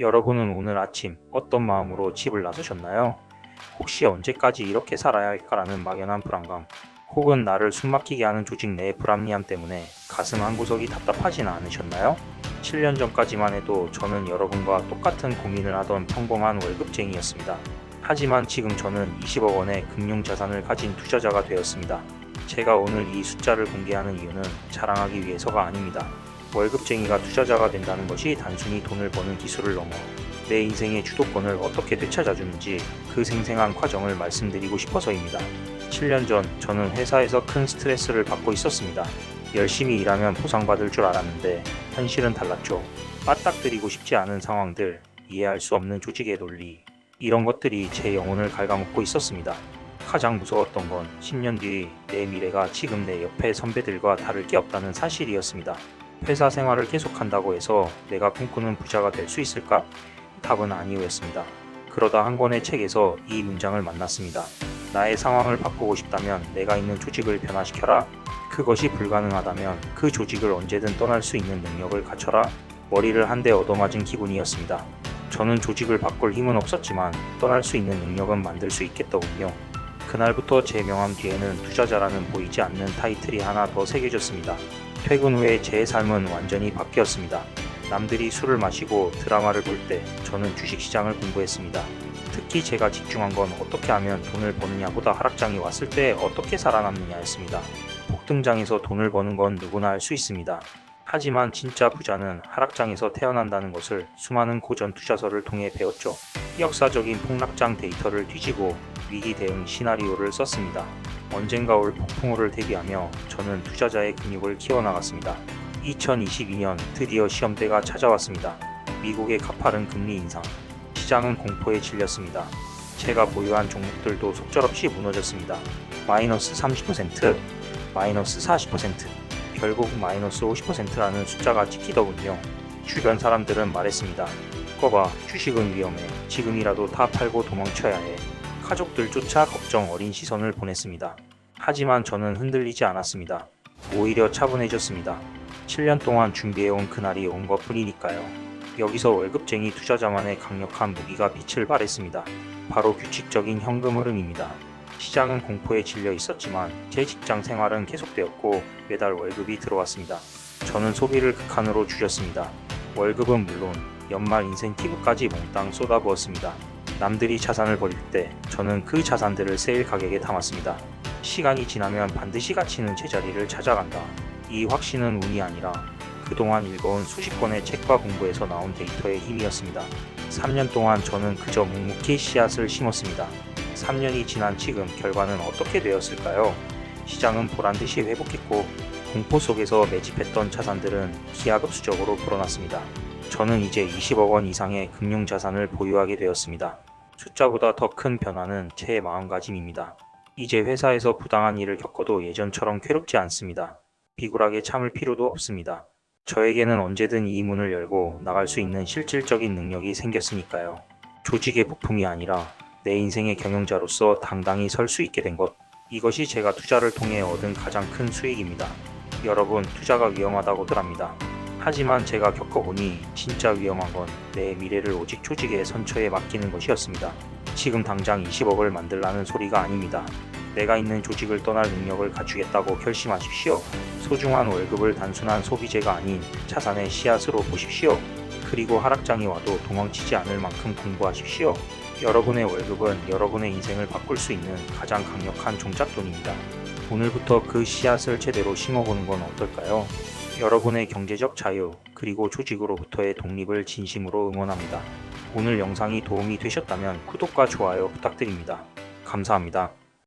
여러분은 오늘 아침 어떤 마음으로 집을 나서셨나요? 혹시 언제까지 이렇게 살아야 할까라는 막연한 불안감, 혹은 나를 숨막히게 하는 조직 내의 불합리함 때문에 가슴 한 구석이 답답하지는 않으셨나요? 7년 전까지만 해도 저는 여러분과 똑같은 고민을 하던 평범한 월급쟁이였습니다. 하지만 지금 저는 20억 원의 금융 자산을 가진 투자자가 되었습니다. 제가 오늘 이 숫자를 공개하는 이유는 자랑하기 위해서가 아닙니다. 월급쟁이가 투자자가 된다는 것이 단순히 돈을 버는 기술을 넘어 내 인생의 주도권을 어떻게 되찾아주는지 그 생생한 과정을 말씀드리고 싶어서입니다. 7년 전 저는 회사에서 큰 스트레스를 받고 있었습니다. 열심히 일하면 보상받을 줄 알았는데 현실은 달랐죠. 빠딱드리고 싶지 않은 상황들, 이해할 수 없는 조직의 논리, 이런 것들이 제 영혼을 갉아먹고 있었습니다. 가장 무서웠던 건 10년 뒤 내 미래가 지금 내 옆에 선배들과 다를 게 없다는 사실이었습니다. 회사 생활을 계속한다고 해서 내가 꿈꾸는 부자가 될 수 있을까? 답은 아니었습니다. 그러다 한 권의 책에서 이 문장을 만났습니다. 나의 상황을 바꾸고 싶다면 내가 있는 조직을 변화시켜라. 그것이 불가능하다면 그 조직을 언제든 떠날 수 있는 능력을 갖춰라. 머리를 한 대 얻어맞은 기분이었습니다. 저는 조직을 바꿀 힘은 없었지만 떠날 수 있는 능력은 만들 수 있겠더군요. 그날부터 제 명함 뒤에는 투자자라는 보이지 않는 타이틀이 하나 더 새겨졌습니다. 퇴근 후에 제 삶은 완전히 바뀌었습니다. 남들이 술을 마시고 드라마를 볼 때 저는 주식시장을 공부했습니다. 특히 제가 집중한 건 어떻게 하면 돈을 버느냐보다 하락장이 왔을 때 어떻게 살아남느냐였습니다. 폭등장에서 돈을 버는 건 누구나 할 수 있습니다. 하지만 진짜 부자는 하락장에서 태어난다는 것을 수많은 고전 투자서를 통해 배웠죠. 역사적인 폭락장 데이터를 뒤지고 위기 대응 시나리오를 썼습니다. 언젠가 올 폭풍우를 대비하며 저는 투자자의 근육을 키워나갔습니다. 2022년 드디어 시험대가 찾아왔습니다. 미국의 가파른 금리 인상, 시장은 공포에 질렸습니다. 제가 보유한 종목들도 속절없이 무너졌습니다. 마이너스 30%, 마이너스 40%, 결국 마이너스 50%라는 숫자가 찍히더군요. 주변 사람들은 말했습니다. 꺼봐, 주식은 위험해. 지금이라도 다 팔고 도망쳐야 해. 가족들조차 걱정 어린 시선을 보냈습니다. 하지만 저는 흔들리지 않았습니다. 오히려 차분해졌습니다. 7년 동안 준비해온 그날이 온 것 뿐이니까요. 여기서 월급쟁이 투자자만의 강력한 무기가 빛을 발했습니다. 바로 규칙적인 현금 흐름입니다. 시장은 공포에 질려 있었지만 제 직장 생활은 계속되었고 매달 월급이 들어왔습니다. 저는 소비를 극한으로 줄였습니다. 월급은 물론 연말 인센티브까지 몽땅 쏟아부었습니다. 남들이 자산을 벌일 때 저는 그 자산들을 세일 가격에 담았습니다. 시간이 지나면 반드시 가치는 제자리를 찾아간다. 이 확신은 운이 아니라 그동안 읽어온 수십 권의 책과 공부에서 나온 데이터의 힘이었습니다. 3년 동안 저는 그저 묵묵히 씨앗을 심었습니다. 3년이 지난 지금 결과는 어떻게 되었을까요? 시장은 보란듯이 회복했고 공포 속에서 매집했던 자산들은 기하급수적으로 불어났습니다. 저는 이제 20억 원 이상의 금융 자산을 보유하게 되었습니다. 숫자보다 더 큰 변화는 제 마음가짐입니다. 이제 회사에서 부당한 일을 겪어도 예전처럼 괴롭지 않습니다. 비굴하게 참을 필요도 없습니다. 저에게는 언제든 이 문을 열고 나갈 수 있는 실질적인 능력이 생겼으니까요. 조직의 부품이 아니라 내 인생의 경영자로서 당당히 설 수 있게 된 것. 이것이 제가 투자를 통해 얻은 가장 큰 수익입니다. 여러분, 투자가 위험하다고들 합니다. 하지만 제가 겪어보니 진짜 위험한 건 내 미래를 오직 조직의 선처에 맡기는 것이었습니다. 지금 당장 20억을 만들라는 소리가 아닙니다. 내가 있는 조직을 떠날 능력을 갖추겠다고 결심하십시오. 소중한 월급을 단순한 소비재가 아닌 자산의 씨앗으로 보십시오. 그리고 하락장이 와도 도망치지 않을 만큼 공부하십시오. 여러분의 월급은 여러분의 인생을 바꿀 수 있는 가장 강력한 종잣돈입니다. 오늘부터 그 씨앗을 제대로 심어보는 건 어떨까요? 여러분의 경제적 자유, 그리고 조직으로부터의 독립을 진심으로 응원합니다. 오늘 영상이 도움이 되셨다면 구독과 좋아요 부탁드립니다. 감사합니다.